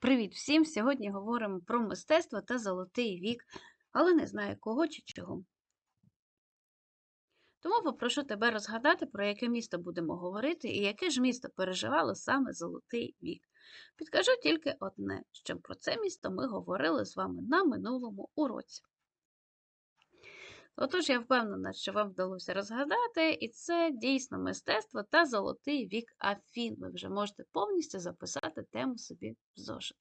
Привіт всім! Сьогодні говоримо про мистецтво та золотий вік, але не знаю кого чи чого. Тому попрошу тебе розгадати, про яке місто будемо говорити і яке ж місто переживало саме золотий вік. Підкажу тільки одне, що про це місто ми говорили з вами на минулому уроці. Отож, я впевнена, що вам вдалося розгадати, і це дійсно мистецтво та золотий вік Афін. Ви вже можете повністю записати тему собі в зошит.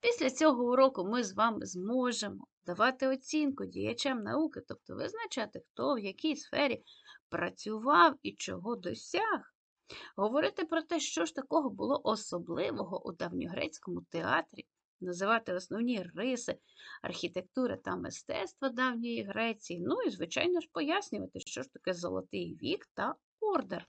Після цього уроку ми з вами зможемо давати оцінку діячам науки, тобто визначати, хто в якій сфері працював і чого досяг. Говорити про те, що ж такого було особливого у давньогрецькому театрі, називати основні риси архітектури та мистецтва давньої Греції, ну і, звичайно ж, пояснювати, що ж таке золотий вік та ордер.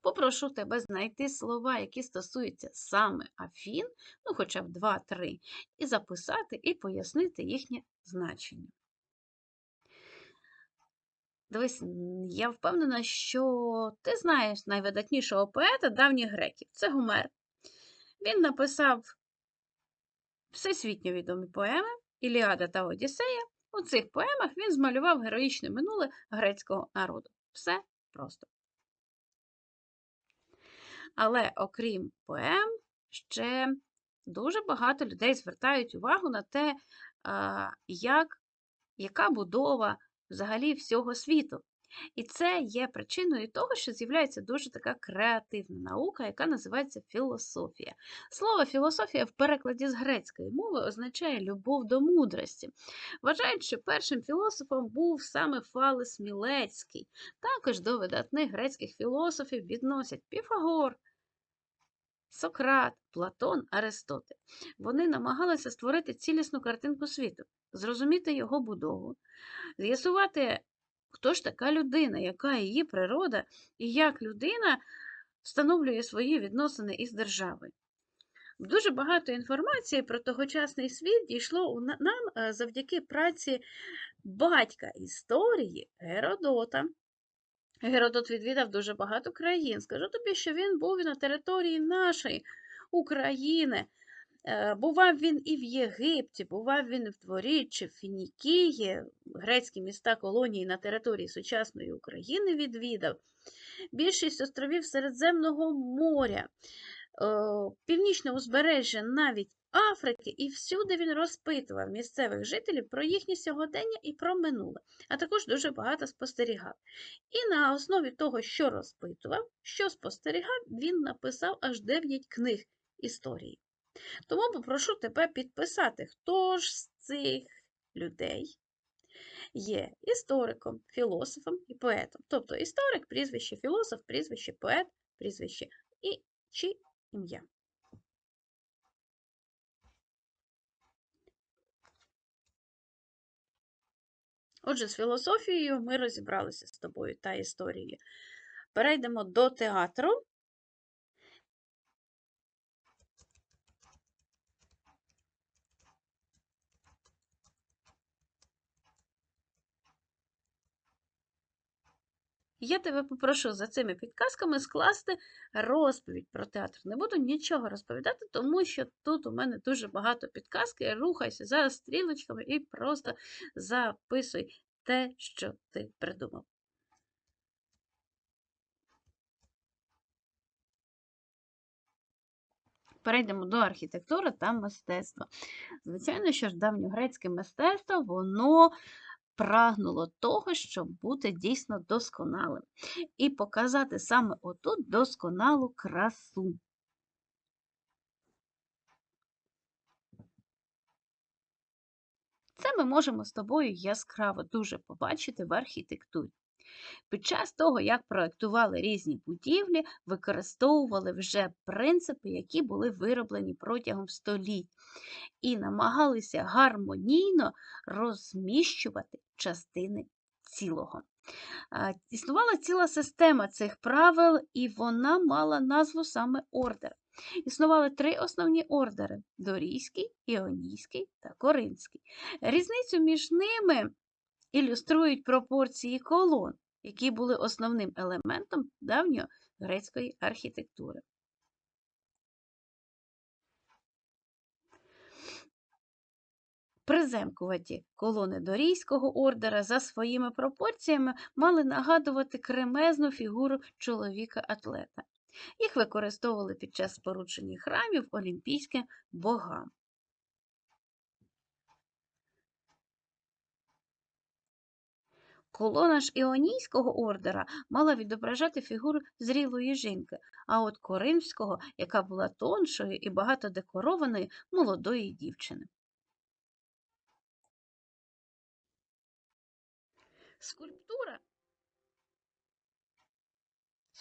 Попрошу тебе знайти слова, які стосуються саме Афін, ну хоча б 2-3, і записати і пояснити їхнє значення. Дивись, я впевнена, що ти знаєш найвидатнішого поета давніх греків це Гомер. Він написав всесвітньо відомі поеми Іліада та Одіссея. У цих поемах він змалював героїчне минуле грецького народу. Все просто. Але окрім поем, ще дуже багато людей звертають увагу на те, як, яка будова взагалі всього світу. І це є причиною того, що з'являється дуже така креативна наука, яка називається філософія. Слово філософія в перекладі з грецької мови означає любов до мудрості. Вважають, що першим філософом був саме Фалес Мілецький. Також до видатних грецьких філософів відносять Піфагор, Сократ, Платон, Аристотель. Вони намагалися створити цілісну картинку світу, зрозуміти його будову, з'ясувати, хто ж така людина, яка її природа, і як людина встановлює свої відносини із державою. Дуже багато інформації про тогочасний світ дійшло нам е, завдяки праці батька історії Геродота. Геродот відвідав дуже багато країн. Скажу тобі, що він був на території нашої України. Е, бував він і в Єгипті, бував він в Дворі чи в Фінікії, грецькі міста колонії на території сучасної України відвідав. Більшість островів Середземного моря, е, північне узбережжя навіть Африки, і всюди він розпитував місцевих жителів про їхнє сьогодення і про минуле, а також дуже багато спостерігав. І на основі того, що розпитував, що спостерігав, він написав аж 9 книг історії. Тому попрошу тебе підписати, хто ж з цих людей є істориком, філософом і поетом. Тобто історик, прізвище філософ, прізвище поет, прізвище і чи ім'я. Отже, з філософією ми розібралися з тобою та історією. Перейдемо до театру. Я тебе попрошу за цими підказками скласти розповідь про театр. Не буду нічого розповідати, тому що тут у мене дуже багато підказки. Рухайся за стрілочками і просто записуй те, що ти придумав. Перейдемо до архітектури та мистецтва. Звичайно, що ж давньогрецьке мистецтво, воно прагнуло того, щоб бути дійсно досконалим. І показати саме отут досконалу красу. Це ми можемо з тобою яскраво дуже побачити в архітектурі. Під час того, як проектували різні будівлі, використовували вже принципи, які були вироблені протягом століть, і намагалися гармонійно розміщувати частини цілого. Існувала ціла система цих правил, і вона мала назву саме ордер. Існували три основні ордери дорійський, іонійський та коринський. Різницю між ними ілюструють пропорції колон, які були основним елементом давньої грецької архітектури. Приземкуваті колони дорійського ордера за своїми пропорціями мали нагадувати кремезну фігуру чоловіка-атлета. Їх використовували під час спорудження храмів олімпійським богам. Колона ж Іонійського ордера мала відображати фігуру зрілої жінки, а от Коринфського, яка була тоншою і багато декорованою молодої дівчини. Скульптура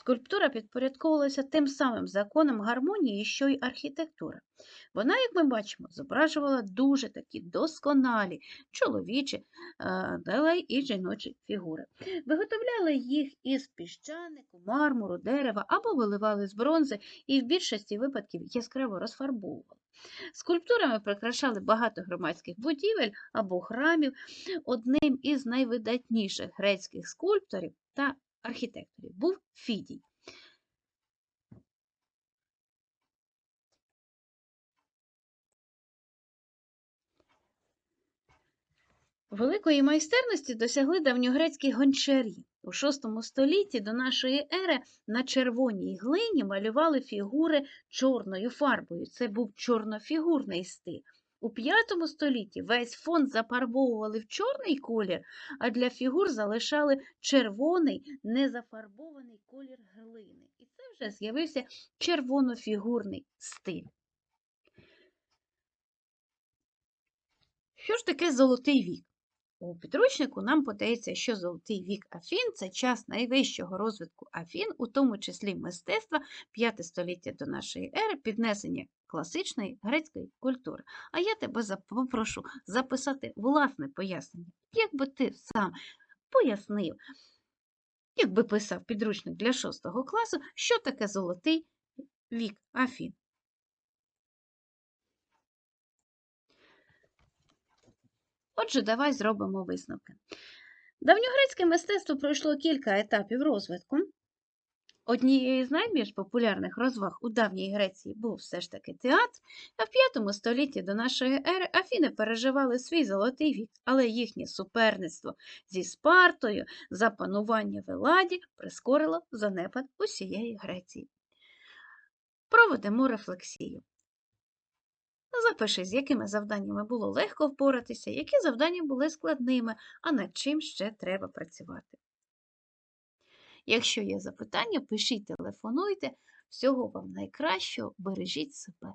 Скульптура підпорядковувалася тим самим законам гармонії, що й архітектура. Вона, як ми бачимо, зображувала дуже такі досконалі чоловічі, е, але і жіночі фігури. Виготовляли їх із піщанику, мармуру, дерева або виливали з бронзи і в більшості випадків яскраво розфарбовували. Скульптурами прикрашали багато громадських будівель або храмів. Одним із найвидатніших грецьких скульпторів та архітекторів був Фідій. Великої майстерності досягли давньогрецькі гончарі. У VI столітті до нашої ери на червоній глині малювали фігури чорною фарбою. Це був чорнофігурний стиль. У V столітті весь фон запарбовували в чорний колір, а для фігур залишали червоний незафарбований колір глини. І це вже з'явився червонофігурний стиль. Що ж таке золотий вік? У підручнику нам подається, що золотий вік Афін це час найвищого розвитку Афін, у тому числі мистецтва 5 століття до нашої ери, піднесення класичної грецької культури. А я тебе попрошу записати власне пояснення, як би ти сам пояснив, якби писав підручник для 6 класу, що таке золотий вік Афін. Отже, давай зробимо висновки. Давньогрецьке мистецтво пройшло кілька етапів розвитку. Однією з найбільш популярних розваг у давній Греції був все ж таки театр, а в V столітті до нашої ери Афіни переживали свій золотий вік, але їхнє суперництво зі Спартою за панування в Еладі прискорило занепад усієї Греції. Проведемо рефлексію. Запиши, з якими завданнями було легко впоратися, які завдання були складними, а над чим ще треба працювати. Якщо є запитання, пишіть, телефонуйте. Всього вам найкращого, бережіть себе.